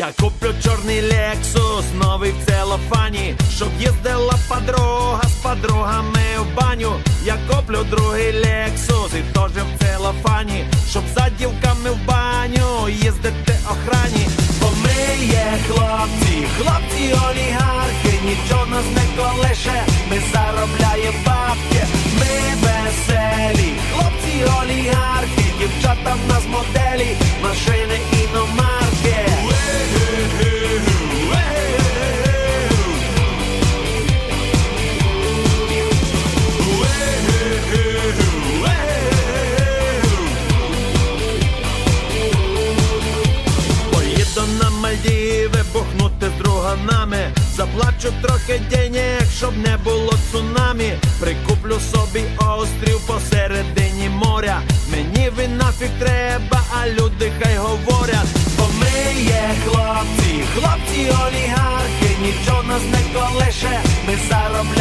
Я куплю чорний лексус, новий в целофані, щоб їздила подруга з подругами в баню. Я куплю другий лексус і теж в целофані, щоб за дівками в баню їздити охрані. Бо ми є хлопці, хлопці олігархи, нічого нас не колише, ми заробляємо. Бухнути з друганами. Заплачу трохи денег, щоб не було цунамі. Прикуплю собі острів посередині моря. Мені він нафіг треба, а люди хай говорять. Бо ми є хлопці, хлопці олігархи, нічого нас не колише, ми заробляємо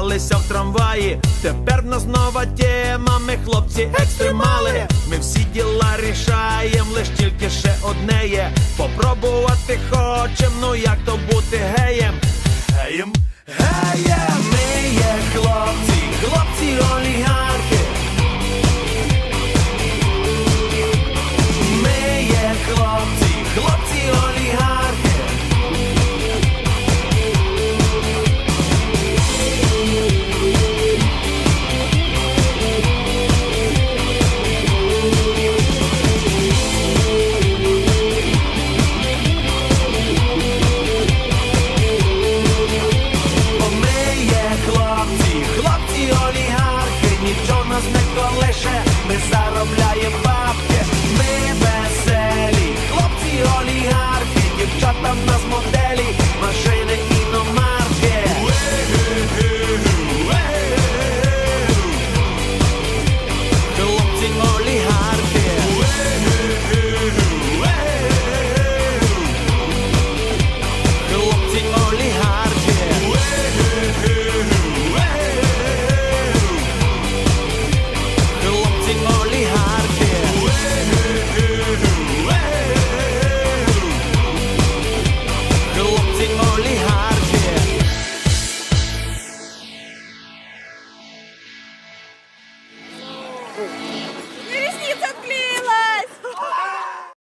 каталися в трамваї. Тепер в нас нова тема, ми хлопці екстремали. Ми всі діла рішаєм, лиш тільки ще одне є. Попробувати хочем, ну як то бути геєм. лише ми заробляємо. free.